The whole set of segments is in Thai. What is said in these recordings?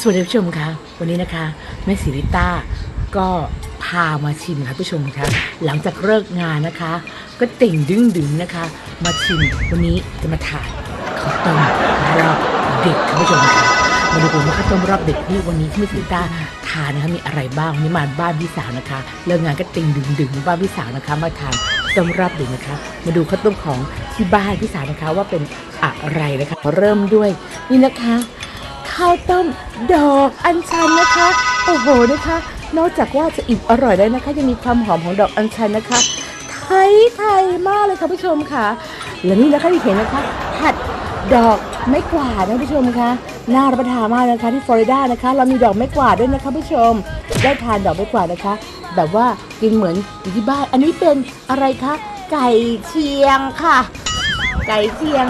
สวัสดีผู้ชมคะวันนี้นะคะแม่สิริต้าก็พามาชิมค่ะผู้ชมคะหลังจากเลิกงานนะคะ ก็ติ่งดึงดึงนะคะ มาชิมวันนี้จะมาทานข้าวต้มรอบเด็กค่ะผู้ชมคะมาดูกันว่าข้าวต้มรอบเด็กที่วันนี้ที่แม่สิริต้าทานนะคะมีอะไรบ้างวันนี้มาบ้านพี่สาวนะคะเลิกงานก็ติ่งดึงดึงบ้านพี่สาวนะคะ มาทานข้าวต้มรอบเด็กนะคะ มาดูข้าวต้มของที่บ้านพี่สาวนะคะว่าเป็นอะไรนะคะเริ่มด้วยนี่นะคะ ข้าวต้มดอกอัญชันนะคะ โอ้โหนะคะ นอกจากว่าจะอิ่มอร่อยแล้วนะคะยังมีความหอมของดอกอัญชันนะคะ ไทยไทยมากเลยค่ะผู้ชมค่ะ และนี่นะคะที่เห็นนะคะผัดดอกไม้กวาดนะผู้ชมคะน่ารับประทานมากนะคะที่ฟลอริดานะคะ เรามีดอกไม้กวาดด้วยนะคะผู้ชม ได้ทานดอกไม้กวาดนะคะ แบบว่ากินเหมือนอยู่ที่บ้าน อันนี้เป็นอะไรคะไก่เชียงค่ะ ไก่เชียง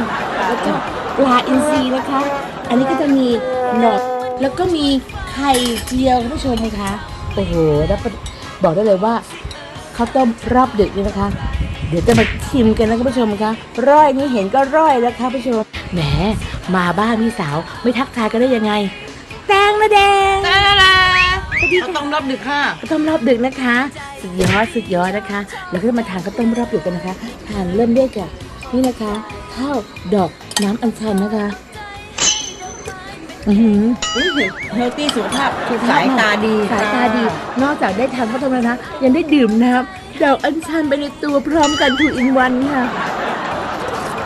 แล้วก็ปลาอินทรีนะคะ อันนี้ก็จะมี หนอดแล้วก็มีไข่เจียวคุณผู้ชมคะโอ้โหแล้วบอกได้เลยว่าข้าวต้มรอบดึกนี่นะคะ เดี๋ยวจะมาชิมกันนะคุณผู้ชมคะร่อยนี่เห็นก็ร่อยแล้วค่ะผู้ชมแหมมาบ้านพี่สาวไม่ทักทายกันได้ยังไง แตงนะแดงตาลาเขาต้องรับดึกค่ะ ข้าวต้มรอบดึกนะคะสุดยอดสุดยอดนะคะแล้วก็มาทานข้าวต้มรอบดึกกันนะคะทานเริ่มด้วยกับนี่นะคะข้าวดอกน้ำอัญชันนะคะ อือหือเฮลตี้สุขภาพสายตาดีสายตาดี นอกจากได้ทานข้าวต้มแล้วนะ ยังได้ดื่มน้ำดอกอัญชันไปในตัวพร้อมกันถูอินวันค่ะ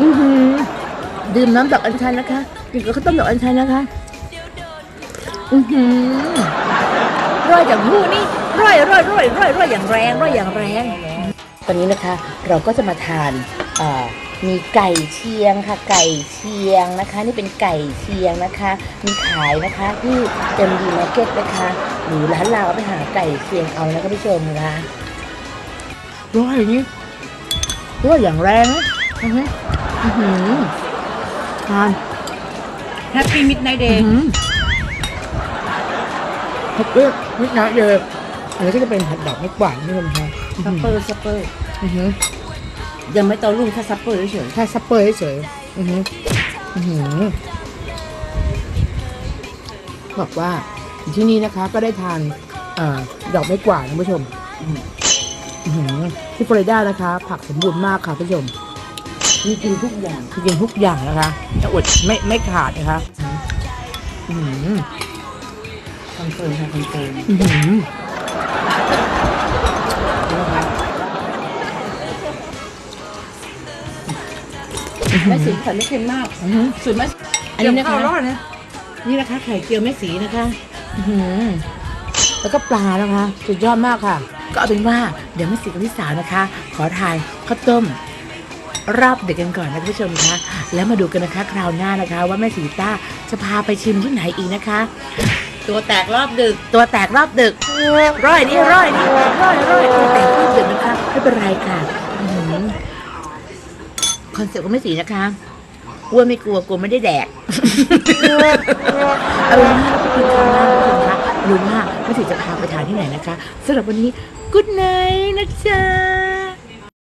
อือหือดื่มน้ำดอกอัญชันนะคะดื่มกับข้าวต้มดอกอัญชันนะคะ อือหือร่อยจากหูนี่ร่อยร่อยร่อยร่อยร่อยอย่างแรงร่อยอย่างแรง ตอนนี้นะคะเราก็จะมาทานเอ่อ มีไก่เชียงค่ะ ไก่เชียงนะคะ นี่เป็นไก่เชียงนะคะ มีขายนะคะที่เต็มดีมาร์เก็ตนะคะหรือร้านเราไปหาไก่เชียงเอานะคะผู้ชมนะคะร้อยอย่างนี้ร้อยอย่างแรงนะอือหืออื้อหือทาน แฮปปี้มิดไนท์เดอืย์มผัดเลือกนิดน้อยเลยอันนี้ก็จะเป็นผัดดอกไม้กวาดนี่คุณผู้ชมซัปเปอร์ซัปเปอร์อือหือ ยังไม่โตรุ่งแค่ซัปเปอร์เฉยแค่ซัปเปอร์เฉยๆอือหืออือหือบอกว่าอยู่ที่นี่นะคะ ก็ได้ทานเออดอกไม้กวาดนะผู้ชมอื้อหือที่ฟลอริดานะคะ ผักสมบูรณ์มากค่ะผู้ชม ๆมีกินทุกอย่างคือกินทุกอย่างนะคะจะอดไม่ไม่ขาดนะคะอือหือคอนเฟิร์มค่ะคอนเฟิร์มอื้อหือ ไม่สีสันไม่เค็มมากอื้อหือสุดไหมอันนี้นะคะเดี๋ยวข้าวรอดนะนี่นะคะไข่เจียวแม่สีนะคะอื้อหือแล้วก็ปลานะคะสุดยอดมากค่ะ ก็เอาเป็นว่าเดี๋ยวแม่สีกับพี่สาวนะคะ ขอทายข้าวต้มรอบเด็กกันก่อนนะคุณผู้ชมคะแล้วมาดูกันนะคะคราวหน้านะคะ ว่าแม่สีต้าจะพาไปชิมที่ไหนอีกนะคะ ตัวแตกรอบดึก ตัวแตกรอบดึก ร้อยนี่ร้อยนี่ร้อยร้อยตัวแตกรอบดึกนะคะไม่เป็นไรค่ะอื้อหือ คอนเซ็ปต์ของแม่สีนะคะอ้วนไม่กลัวกลัวไม่ได้แดกอร่อยมากแล้วก็กินข้าวมากคุณผู้ชมคะรู้ว่าแม่สีจะพาไปทานที่ไหนนะคะสำหรับวันนี้กุ๊ดไนนะจ๊ะ